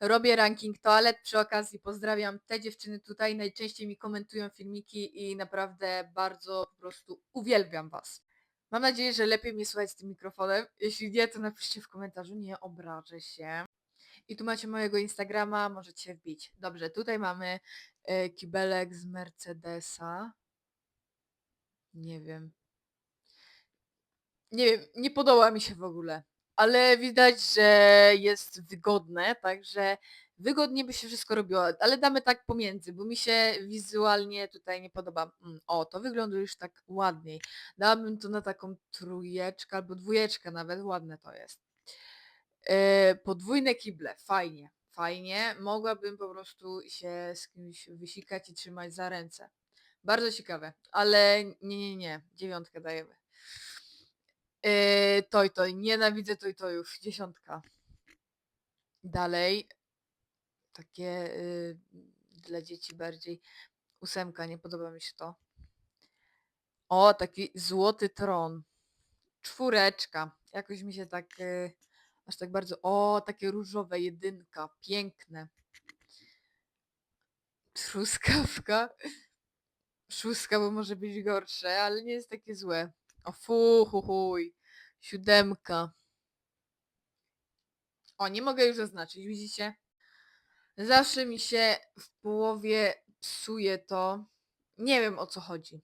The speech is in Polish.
robię ranking toalet. Przy okazji pozdrawiam te dziewczyny tutaj, najczęściej mi komentują filmiki i naprawdę bardzo po prostu uwielbiam was. Mam nadzieję, że lepiej mnie słychać z tym mikrofonem. Jeśli nie, to napiszcie w komentarzu, nie obrażę się. I tu macie mojego Instagrama, możecie wbić. Dobrze, tutaj mamy e, kibelek z Mercedesa. Nie wiem. Nie wiem, nie podoba mi się w ogóle. Ale widać, że jest wygodne, także wygodnie by się wszystko robiło, ale damy tak pomiędzy, bo mi się wizualnie tutaj nie podoba. Mm, O, to wygląda już tak ładniej. Dałabym to na taką trójeczkę albo dwójeczkę nawet, ładne to jest. E, podwójne kible, fajnie, fajnie. Mogłabym po prostu się z kimś wysikać i trzymać za ręce. Bardzo ciekawe, ale nie, nie, nie, dziewiątkę dajemy. Yy, toj, toj, nienawidzę toj, tojów, dziesiątka. Dalej, takie yy, dla dzieci bardziej, ósemka, nie podoba mi się to. O, taki złoty tron. Czwóreczka, jakoś mi się tak, yy, aż tak bardzo, o, takie różowe, jedynka, piękne. Truskawka. Szóstka, bo może być gorsze, ale nie jest takie złe. O fu, hu, chuj. Siódemka. O, nie mogę już zaznaczyć, widzicie? Zawsze mi się w połowie psuje to. Nie wiem o co chodzi.